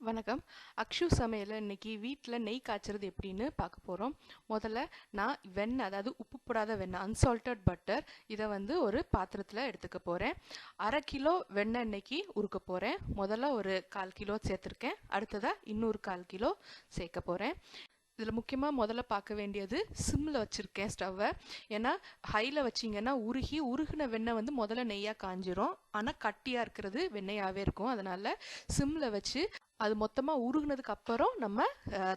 வணக்கம். அக்ஷு சமையலில் இன்றைக்கி வீட்டில் நெய் காய்ச்சறது எப்படின்னு பார்க்க போகிறோம் முதல்ல நான் வெண்ணெய் அதாவது உப்பு போடாத வெண்ணெய் அன்சால்டட் பட்டர் இதை வந்து ஒரு பாத்திரத்தில் எடுத்துக்க போகிறேன் அரை கிலோ வெண்ணெய் இன்னைக்கு உருக்க போகிறேன் முதல்ல ஒரு கால் கிலோ சேர்த்துருக்கேன். அடுத்ததாக இன்னொரு கால் கிலோ சேர்க்க போகிறேன் இதில் முக்கியமாக முதல்ல பார்க்க வேண்டியது சிம்மில் வச்சுருக்கேன் ஸ்டவ்வை. ஏன்னா ஹையில் வச்சிங்கன்னா உருகி உருகின வெண்ணெய் வந்து முதல்ல நெய்யாக காஞ்சிரும். ஆனால் கட்டியாக இருக்கிறது வெண்ணெயாகவே இருக்கும். அதனால் சிம்மில் வச்சு அது மொத்தமாக உருகுனதுக்கு அப்புறம் நம்ம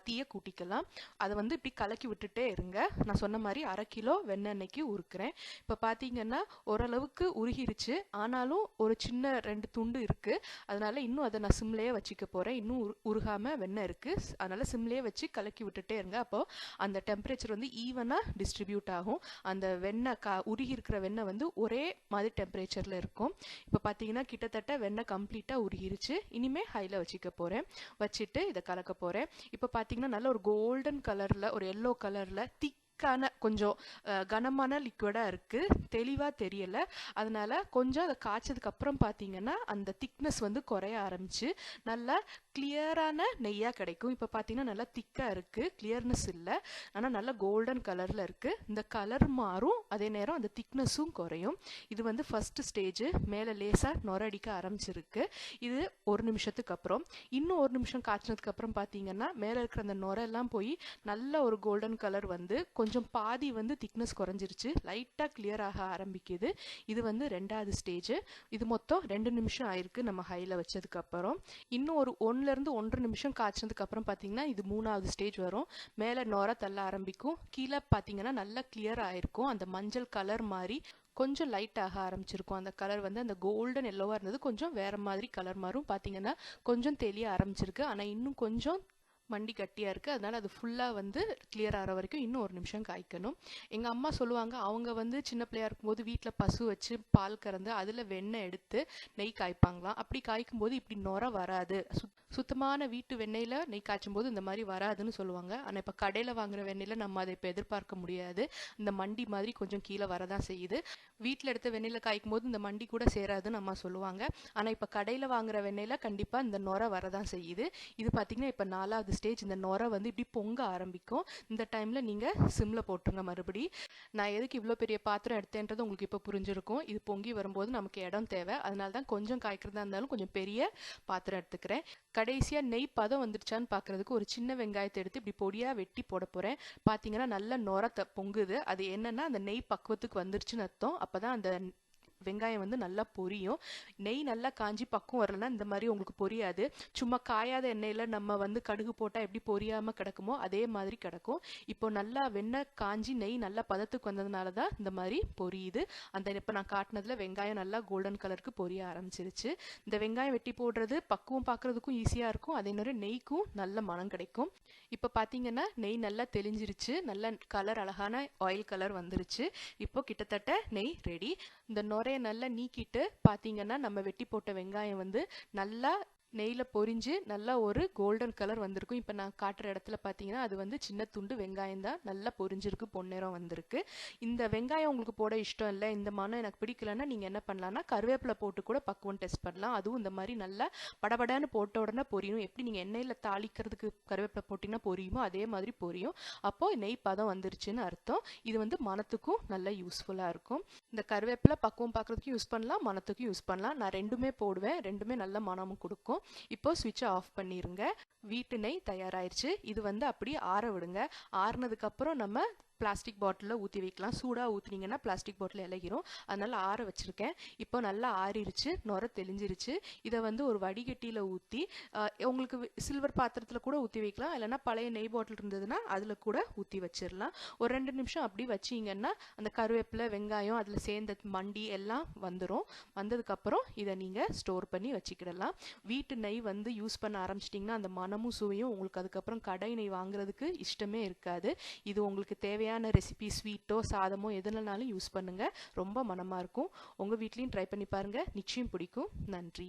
தீயை கூட்டிக்கலாம். அதை வந்து இப்படி கலக்கி விட்டுட்டே இருங்க. நான் சொன்ன மாதிரி அரை கிலோ வெண்ணெண்ணெய்க்கு உருக்குறேன். இப்போ பார்த்தீங்கன்னா ஓரளவுக்கு உருகிருச்சு. ஆனாலும் ஒரு சின்ன ரெண்டு துண்டு இருக்குது அதனால இன்னும் அதை நான் சிம்லேயே வச்சுக்க போகிறேன் இன்னும் உரு உருகாமல் வெண்ணெய் இருக்குது அதனால் சிம்லேயே வச்சு கலக்கி விட்டுட்டே இருங்க. அப்போது அந்த டெம்பரேச்சர் வந்து ஈவனாக டிஸ்ட்ரிபியூட் ஆகும். அந்த வெண்ணெய் கா உருகி இருக்கிற வெண்ணெய் வந்து ஒரே மாதிரி டெம்பரேச்சரில் இருக்கும். இப்போ பார்த்தீங்கன்னா கிட்டத்தட்ட வெண்ணெய் கம்ப்ளீட்டாக உருகிருச்சு. இனிமேல் ஹையில் வச்சுக்க போகிறேன் வச்சுட்டு இதை கலக்க போகிறேன் இப்போ பார்த்தீங்கன்னா நல்ல ஒரு கோல்டன் கலரில் ஒரு எல்லோ கலரில் திக்கான கொஞ்சம் கனமான லிக்விடாக இருக்குது தெளிவாக தெரியலை. அதனால் கொஞ்சம் அதை காய்ச்சதுக்கப்புறம் பார்த்தீங்கன்னா அந்த திக்னஸ் வந்து குறைய ஆரம்பிச்சு நல்லா கிளியரான நெய்யாக கிடைக்கும். இப்போ பார்த்தீங்கன்னா நல்லா திக்காக இருக்குது கிளியர்னஸ் இல்லை. ஆனால் நல்லா கோல்டன் கலரில் இருக்குது இந்த கலர் மாறும். அதே நேரம் அந்த திக்னஸும் குறையும். இது வந்து ஃபர்ஸ்ட் ஸ்டேஜ் மேலே லேசாக நொரடிக்க ஆரம்பிச்சிருக்கு. இது ஒரு நிமிஷத்துக்கு அப்புறம். இன்னும் ஒரு நிமிஷம் காய்ச்சினதுக்கு அப்புறம் பார்த்தீங்கன்னா மேலே இருக்கிற அந்த நொரெல்லாம் போய் நல்ல ஒரு கோல்டன் கலர் வந்து கொஞ்சம் பாதி வந்து திக்னஸ் குறைஞ்சிருச்சு. லைட்டாக கிளியர் ஆக ஆரம்பிக்குது. இது வந்து ரெண்டாவது ஸ்டேஜ் இது மொத்தம் ரெண்டு நிமிஷம் ஆயிருக்கு நம்ம ஹையில் வச்சதுக்கப்புறம் இன்னும் ஒரு ஒன்றுலேருந்து ஒன்றரை நிமிஷம் காய்ச்சினதுக்கப்புறம் பார்த்தீங்கன்னா இது மூணாவது ஸ்டேஜ் வரும். மேலே நொர தள்ள ஆரம்பிக்கும். கீழே பார்த்தீங்கன்னா நல்லா கிளியர் ஆயிருக்கும். அந்த மஞ்சள் மஞ்சள் கலர் மாதிரி கொஞ்சம் லைட் ஆக ஆரம்பிச்சிருக்கும். அந்த கலர் வந்து அந்த கோல்டன் எல்லோவாக இருந்தது. கொஞ்சம் வேற மாதிரி கலர் மாறும். பார்த்தீங்கன்னா கொஞ்சம் தெளிய ஆரம்பிச்சிருக்கு. ஆனால் இன்னும் கொஞ்சம் மண்டி கட்டியாக இருக்குது அதனால் அது ஃபுல்லாக வந்து கிளியர் ஆகிற வரைக்கும் இன்னும் ஒரு நிமிஷம் காய்க்கணும். எங்கள் அம்மா சொல்லுவாங்க அவங்க வந்து சின்ன பிள்ளையா இருக்கும்போது வீட்டில் பசு வச்சு பால் கறந்து அதில் வெண்ணெய் எடுத்து நெய் காய்ப்பாங்களாம். அப்படி காய்க்கும் போது இப்படி நுர வராது. சுத் சுத்தமான வீட்டு வெண்ணெயில் நெய் காய்ச்சும் போது இந்த மாதிரி வராதுன்னு சொல்லுவாங்க. ஆனால் இப்போ கடையில் வாங்குற வெண்ணெயில் நம்ம அதை இப்போ எதிர்பார்க்க முடியாது. இந்த மண்டி மாதிரி கொஞ்சம் கீழே வரதான் செய்யுது. வீட்டில் எடுத்த வெண்ணெயில் காய்க்கும் போது இந்த மண்டி கூட சேராதுன்னு அம்மா சொல்லுவாங்க. ஆனால் இப்போ கடையில் வாங்குற வெண்ணெயில் கண்டிப்பாக இந்த நொர வரதான் செய்யுது. இது பார்த்திங்கன்னா இப்போ நாலாவது ஸ்டேஜ் இந்த நொர வந்து இப்படி பொங்க ஆரம்பிக்கும். இந்த டைமில் நீங்கள் சிம்மில் போட்டுருங்க மறுபடி. நான் எதுக்கு இவ்வளோ பெரிய பாத்திரம் எடுத்தேன்றது உங்களுக்கு இப்போ புரிஞ்சிருக்கும். இது பொங்கி வரும்போது நமக்கு இடம் தேவை. அதனால தான் கொஞ்சம் காய்க்கிறதா இருந்தாலும் கொஞ்சம் பெரிய பாத்திரம் எடுத்துக்கிறேன். கடைசியாக நெய் பதம் வந்துருச்சான்னு பார்க்குறதுக்கு ஒரு சின்ன வெங்காயத்தை எடுத்து இப்படி பொடியாக வெட்டி போட போகிறேன் பார்த்தீங்கன்னா நல்ல நுரத்தை பொங்குது. அது என்னென்னா அந்த நெய் பக்குவத்துக்கு வந்துருச்சுன்னு அர்த்தம். அப்போ தான் அந்த வெங்காயம் வந்து நல்லா பொரியும். நெய் நல்லா காஞ்சி பக்கம் வரலன்னா இந்த மாதிரி உங்களுக்கு பொரியாது. சும்மா காயாத எண்ணெயில் நம்ம வந்து கடுகு போட்டால் எப்படி பொரியாமல் கிடக்குமோ அதே மாதிரி கிடக்கும். இப்போ நல்லா வெண்ணெய் காஞ்சி நெய் நல்லா பதத்துக்கு வந்ததுனால தான் இந்த மாதிரி பொரியுது. அந்த இப்போ நான் காட்டினதில் வெங்காயம் நல்லா கோல்டன் கலருக்கு பொரிய ஆரம்பிச்சிருச்சு. இந்த வெங்காயம் வெட்டி போடுறது பக்குவம் பார்க்குறதுக்கும் ஈஸியாக இருக்கும். அதே நேரம் நெய்க்கும் நல்ல மனம் கிடைக்கும். இப்போ பார்த்தீங்கன்னா நெய் நல்லா தெளிஞ்சிருச்சு. நல்ல கலர் அழகான ஆயில் கலர் வந்துருச்சு. இப்போ கிட்டத்தட்ட நெய் ரெடி இந்த நுரைய நல்லா நீக்கிட்டு பார்த்தீங்கன்னா நம்ம வெட்டி போட்ட வெங்காயம் வந்து நல்லா நெய்யில் பொரிஞ்சு நல்லா ஒரு கோல்டன் கலர் வந்திருக்கும். இப்போ நான் காட்டுற இடத்துல பார்த்தீங்கன்னா அது வந்து சின்ன துண்டு வெங்காயம் தான். நல்லா பொரிஞ்சிருக்கு பொன்னிறம் வந்திருக்கு. இந்த வெங்காயம் உங்களுக்கு போட இஷ்டம் இல்லை இந்த மனம் எனக்கு பிடிக்கலன்னா நீங்கள் என்ன பண்ணலாம்னா கருவேப்பிலை போட்டு கூட பக்குவம் டெஸ்ட் பண்ணலாம். அதுவும் இந்த மாதிரி நல்லா படபடன்னு போட்ட உடனே பொரியும் எப்படி நீங்கள் எண்ணெயில் தாளிக்கிறதுக்கு கருவேப்பிலை போட்டிங்கன்னா பொரியுமோ அதே மாதிரி பொரியும். அப்போது நெய் பதம் வந்துருச்சுன்னு அர்த்தம். இது வந்து மனத்துக்கும் நல்லா யூஸ்ஃபுல்லாக இருக்கும். இந்த கருவேப்பிலை பக்குவம் பார்க்குறதுக்கும் யூஸ் பண்ணலாம் மனத்துக்கும் யூஸ் பண்ணலாம். நான் ரெண்டுமே போடுவேன். ரெண்டுமே நல்ல மனமும் கொடுக்கும். இப்போ சுவிட்சை ஆஃப் பண்ணிருங்க. வீட்டு நெய் தயாராயிருச்சு. இது வந்து அப்படியே ஆற விடுங்க. ஆறுனதுக்கு அப்புறம் நம்ம பிளாஸ்டிக் பாட்டிலில் ஊற்றி வைக்கலாம். சூடாக ஊற்றினீங்கன்னா பிளாஸ்டிக் பாட்டில் இலகிரும் அதனால் ஆற வச்சுருக்கேன். இப்போ நல்லா ஆறிடுச்சு நுர தெளிஞ்சிருச்சு. இதை வந்து ஒரு வடிகட்டியில் ஊற்றி உங்களுக்கு சில்வர் பாத்திரத்தில் கூட ஊற்றி வைக்கலாம். இல்லைன்னா பழைய நெய் பாட்டில் இருந்ததுன்னா அதில் கூட ஊற்றி வச்சிடலாம் ஒரு ரெண்டு நிமிஷம் அப்படி வச்சிங்கன்னா அந்த கருவேப்பிலை வெங்காயம் அதில் சேர்ந்த மண்டி எல்லாம் வந்துடும் வந்ததுக்கப்புறம் இதை நீங்கள் ஸ்டோர் பண்ணி வச்சுக்கிடலாம். வீட்டு நெய் வந்து யூஸ் பண்ண ஆரம்பிச்சிட்டிங்கன்னா அந்த மனமும் சுவையும் உங்களுக்கு அதுக்கப்புறம் கடை நெய் வாங்குறதுக்கு இஷ்டமே இருக்காது. இது உங்களுக்கு தேவையான தேவையான ரெசிபி ஸ்வீட்டோ சாதமோ எதுனாலும் யூஸ் பண்ணுங்கள் ரொம்ப மனமாக இருக்கும். உங்கள் வீட்லேயும் ட்ரை பண்ணி பாருங்கள் நிச்சயம் பிடிக்கும். நன்றி.